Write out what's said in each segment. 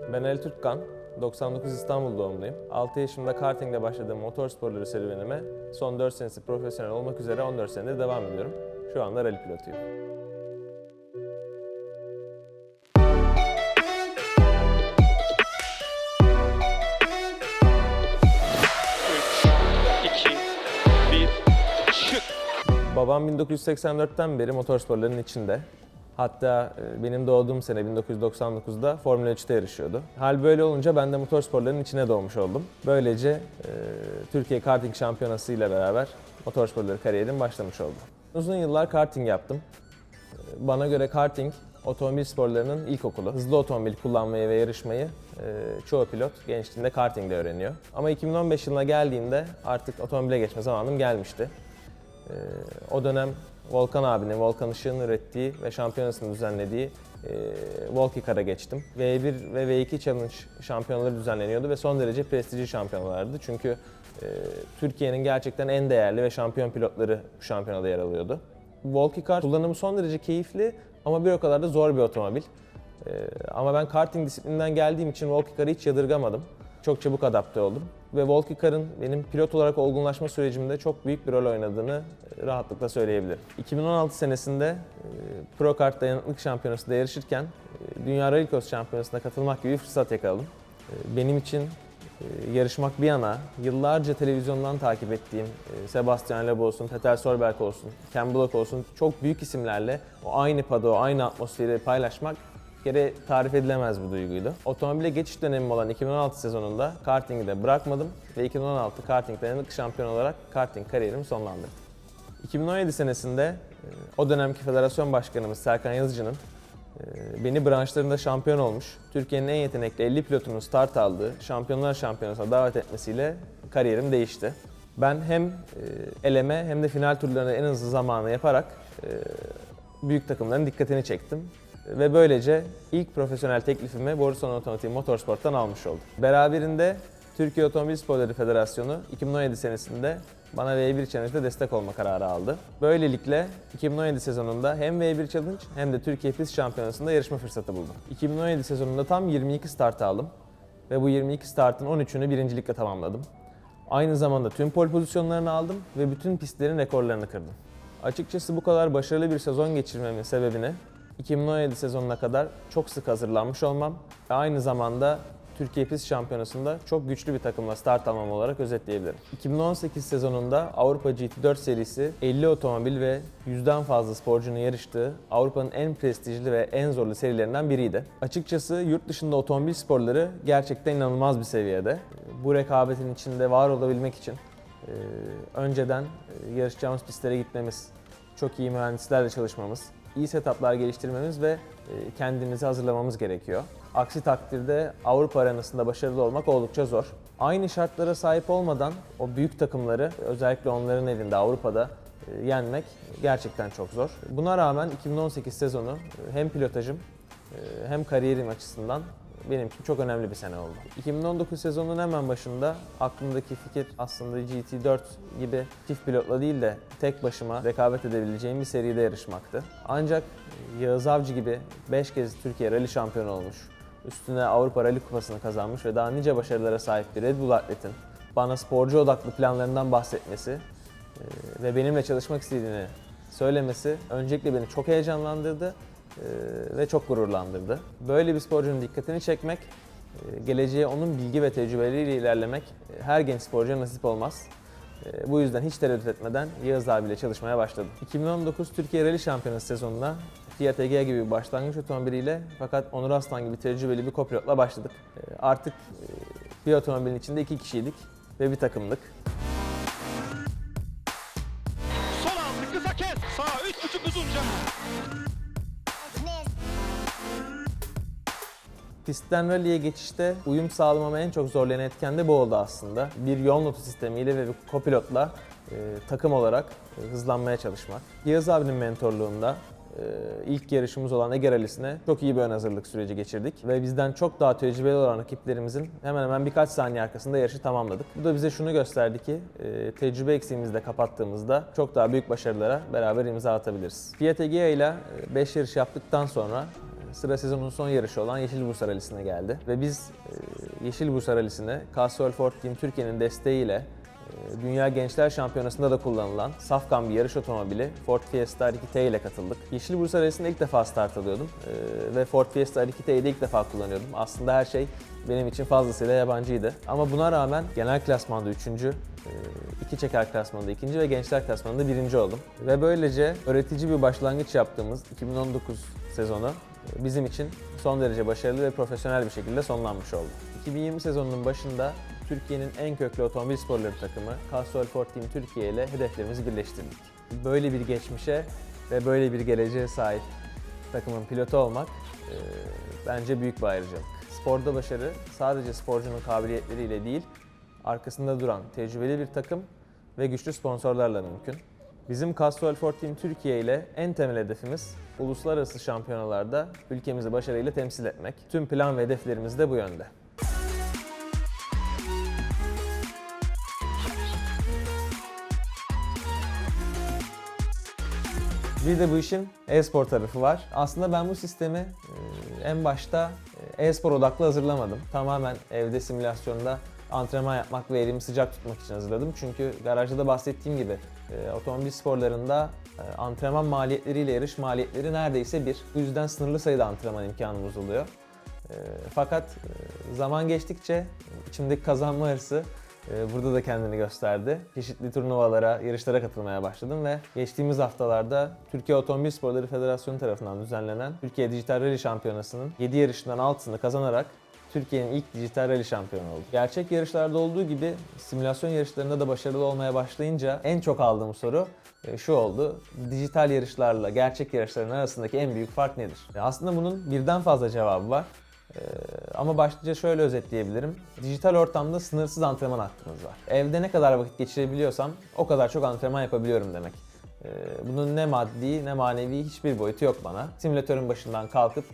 Ben Ali Türkkan, 99 İstanbul doğumluyum. 6 yaşımda kartingle başladığım motor sporları serüvenime son 4 senesi profesyonel olmak üzere 14 senedir devam ediyorum. Şu anda rally pilotuyum. Babam 1984'ten beri motorsporların içinde. Hatta e, benim doğduğum sene 1999'da Formula 3'te yarışıyordu. Hal böyle olunca ben de motorsporların içine doğmuş oldum. Böylece e, Türkiye Karting Şampiyonası ile beraber motorsporları kariyerim başlamış oldu. Uzun yıllar karting yaptım. E, Bana göre karting otomobil sporlarının ilkokulu. Hızlı otomobil kullanmayı ve yarışmayı çoğu pilot gençliğinde kartingde öğreniyor. Ama 2015 yılına geldiğimde artık otomobile geçme zamanım gelmişti. Ee, o dönem Volkan abinin, Volkan Işık'ın ürettiği ve şampiyonasını düzenlediği e, Volkikar'a geçtim. V1 ve V2 Challenge şampiyonaları düzenleniyordu ve son derece prestijli şampiyonalardı. Çünkü e, Türkiye'nin gerçekten en değerli ve şampiyon pilotları bu şampiyonada yer alıyordu. Volkikar kullanımı son derece keyifli ama bir o kadar da zor bir otomobil. Ee, ama ben karting disiplininden geldiğim için Volkikar'ı hiç yadırgamadım. Çok çabuk adapte oldum. Ve Volkikar'ın benim pilot olarak olgunlaşma sürecimde çok büyük bir rol oynadığını rahatlıkla söyleyebilirim. 2016 senesinde e, Pro Kart Dayanıklık Şampiyonası'nda yarışırken e, Dünya Rally Cross Şampiyonası'na katılmak gibi bir fırsat yakaladım. E, Benim için yarışmak bir yana yıllarca televizyondan takip ettiğim Sebastian Loeb olsun, Peter Solberg olsun, Ken Block olsun çok büyük isimlerle o aynı pada, o aynı atmosferi paylaşmak kere tarif edilemez bir duyguydu. Otomobile geçiş dönemim olan 2016 sezonunda kartingi de bırakmadım ve 2016 karting dayanıklı şampiyon olarak karting kariyerimi sonlandırdım. 2017 senesinde e, o dönemki federasyon başkanımız Serkan Yazıcı'nın e, beni branşlarında şampiyon olmuş, Türkiye'nin en yetenekli 50 pilotunun start aldığı Şampiyonlar Şampiyonası'na davet etmesiyle kariyerim değişti. Ben hem e, eleme hem de final turlarını en hızlı zamanı yaparak büyük takımların dikkatini çektim. Ve böylece ilk profesyonel teklifimi Borusan Otomotiv Motorsport'tan almış oldum. Beraberinde Türkiye Otomobil Sporları Federasyonu 2017 senesinde bana V1 Challenge'da destek olma kararı aldı. Böylelikle 2017 sezonunda hem V1 Challenge hem de Türkiye Pist Şampiyonası'nda yarışma fırsatı buldum. 2017 sezonunda tam 22 start aldım ve bu 22 startın 13'ünü birincilikle tamamladım. Aynı zamanda tüm pol pozisyonlarını aldım ve bütün pistlerin rekorlarını kırdım. Açıkçası bu kadar başarılı bir sezon geçirmemin sebebini 2017 sezonuna kadar çok sık hazırlanmış olmam ve aynı zamanda Türkiye Pist Şampiyonası'nda çok güçlü bir takımla start almam olarak özetleyebilirim. 2018 sezonunda Avrupa GT4 serisi 50 otomobil ve 100'den fazla sporcunun yarıştığı Avrupa'nın en prestijli ve en zorlu serilerinden biriydi. Açıkçası yurt dışında otomobil sporları gerçekten inanılmaz bir seviyede. Bu rekabetin içinde var olabilmek için e, önceden e, yarışacağımız pistlere gitmemiz, çok iyi mühendislerle çalışmamız, iyi setuplar geliştirmemiz ve e, kendimizi hazırlamamız gerekiyor. Aksi takdirde Avrupa arenasında başarılı olmak oldukça zor. Aynı şartlara sahip olmadan o büyük takımları özellikle onların elinde Avrupa'da e, yenmek gerçekten çok zor. Buna rağmen 2018 sezonu e, hem pilotajım hem kariyerim açısından benim için çok önemli bir sene oldu. 2019 sezonunun hemen başında aklımdaki fikir aslında GT4 gibi çift pilotla değil de tek başıma rekabet edebileceğim bir seride yarışmaktı. Ancak Yağız Avcı gibi 5 kez Türkiye Rally şampiyonu olmuş, üstüne Avrupa Rally Kupası'nı kazanmış ve daha nice başarılara sahip bir Red Bull atletin bana sporcu odaklı planlarından bahsetmesi e, ve benimle çalışmak istediğini söylemesi öncelikle beni çok heyecanlandırdı ve çok gururlandırdı. Böyle bir sporcunun dikkatini çekmek, e, geleceğe onun bilgi ve tecrübeleriyle ilerlemek e, her genç sporcuya nasip olmaz. E, Bu yüzden hiç tereddüt etmeden Yağız abiyle çalışmaya başladım. 2019 Türkiye Rally Şampiyonası sezonuna Fiat Egea gibi bir başlangıç otomobiliyle fakat Onur Aslan gibi tecrübeli bir kopilotla başladık. Artık bir otomobilin içinde iki kişiydik ve bir takımdık. Pistten rally'e geçişte uyum sağlamama en çok zorlayan etken de bu oldu aslında. Bir yol notu sistemiyle ve bir kopilotla e, takım olarak e, hızlanmaya çalışmak. Yağız abinin mentorluğunda e, ilk yarışımız olan Ege Rally'sine çok iyi bir ön hazırlık süreci geçirdik. Ve bizden çok daha tecrübeli olan rakiplerimizin hemen hemen birkaç saniye arkasında yarışı tamamladık. Bu da bize şunu gösterdi ki e, tecrübe eksiğimizi de kapattığımızda çok daha büyük başarılara beraber imza atabiliriz. Fiat Egea ile 5 yarış yaptıktan sonra sıra sezonun son yarışı olan Yeşil Bursa Rally'sine geldi. Ve biz e, Yeşil Bursa Rally'sine Castrol Ford Team Türkiye'nin desteğiyle Dünya Gençler Şampiyonası'nda da kullanılan safkan bir yarış otomobili Ford Fiesta R2T ile katıldık. Yeşil Bursa Rally'sinde ilk defa start alıyordum e, ve Ford Fiesta R2T'yi de ilk defa kullanıyordum. Aslında her şey benim için fazlasıyla yabancıydı. Ama buna rağmen genel klasmanda üçüncü, e, iki çeker klasmanında ikinci ve gençler klasmanında birinci oldum. Ve böylece öğretici bir başlangıç yaptığımız 2019 sezonu e, bizim için son derece başarılı ve profesyonel bir şekilde sonlanmış oldu. 2020 sezonunun başında Türkiye'nin en köklü otomobil sporları takımı Castrol Ford Team Türkiye ile hedeflerimizi birleştirdik. Böyle bir geçmişe ve böyle bir geleceğe sahip takımın pilotu olmak e, bence büyük bir ayrıcalık. Sporda başarı sadece sporcunun kabiliyetleriyle değil, arkasında duran tecrübeli bir takım ve güçlü sponsorlarla mümkün. Bizim Castrol Ford Team Türkiye ile en temel hedefimiz uluslararası şampiyonalarda ülkemizi başarıyla temsil etmek. Tüm plan ve hedeflerimiz de bu yönde. Bir de bu işin e-spor tarafı var. Aslında ben bu sistemi e, en başta e, e-spor odaklı hazırlamadım. Tamamen evde simülasyonda antrenman yapmak ve elimi sıcak tutmak için hazırladım. Çünkü garajda da bahsettiğim gibi e, otomobil sporlarında antrenman maliyetleriyle yarış maliyetleri neredeyse bir. Bu yüzden sınırlı sayıda antrenman imkanımız oluyor. Fakat zaman geçtikçe içimdeki kazanma hırsı burada da kendini gösterdi. Çeşitli turnuvalara, yarışlara katılmaya başladım ve geçtiğimiz haftalarda Türkiye Otomobil Sporları Federasyonu tarafından düzenlenen Türkiye Dijital Rally Şampiyonası'nın 7 yarışından 6'sını kazanarak Türkiye'nin ilk dijital rally şampiyonu oldu. Gerçek yarışlarda olduğu gibi simülasyon yarışlarında da başarılı olmaya başlayınca en çok aldığım soru e, şu oldu. Dijital yarışlarla gerçek yarışların arasındaki en büyük fark nedir? E, Aslında bunun birden fazla cevabı var. Ee, ama başlıca şöyle özetleyebilirim. Dijital ortamda sınırsız antrenman hakkımız var. Evde ne kadar vakit geçirebiliyorsam o kadar çok antrenman yapabiliyorum demek. Ee, bunun ne maddi ne manevi hiçbir boyutu yok bana. Simülatörün başından kalkıp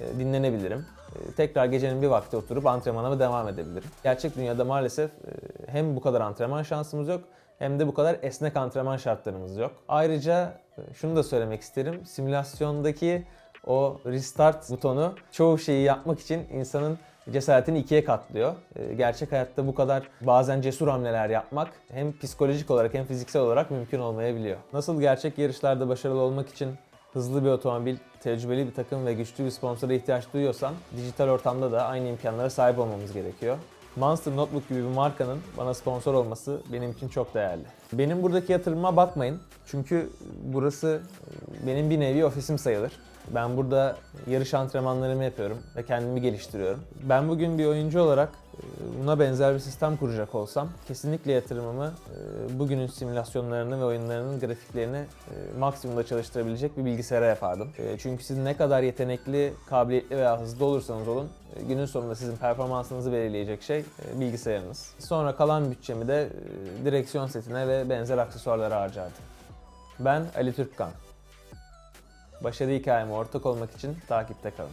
e, dinlenebilirim. E, tekrar gecenin bir vakti oturup antrenmanıma devam edebilirim. Gerçek dünyada maalesef e, hem bu kadar antrenman şansımız yok hem de bu kadar esnek antrenman şartlarımız yok. Ayrıca e, şunu da söylemek isterim. Simülasyondaki o restart butonu çoğu şeyi yapmak için insanın cesaretini ikiye katlıyor. Ee, Gerçek hayatta bu kadar bazen cesur hamleler yapmak hem psikolojik olarak hem fiziksel olarak mümkün olmayabiliyor. Nasıl gerçek yarışlarda başarılı olmak için hızlı bir otomobil, tecrübeli bir takım ve güçlü bir sponsora ihtiyaç duyuyorsam dijital ortamda da aynı imkanlara sahip olmamız gerekiyor. Monster Notebook gibi bir markanın bana sponsor olması benim için çok değerli. Benim buradaki yatırıma bakmayın. Çünkü burası benim bir nevi ofisim sayılır. Ben burada yarış antrenmanlarımı yapıyorum ve kendimi geliştiriyorum. Ben bugün bir oyuncu olarak e, buna benzer bir sistem kuracak olsam kesinlikle yatırımımı e, bugünün simülasyonlarını ve oyunlarının grafiklerini e, maksimumda çalıştırabilecek bir bilgisayara yapardım. Çünkü siz ne kadar yetenekli, kabiliyetli veya hızlı olursanız olun günün sonunda sizin performansınızı belirleyecek şey bilgisayarınız. Sonra kalan bütçemi de direksiyon setine benzer aksesuarlara harcardım. Ben Ali Türkkan. Başarı hikayeme ortak olmak için takipte kalın.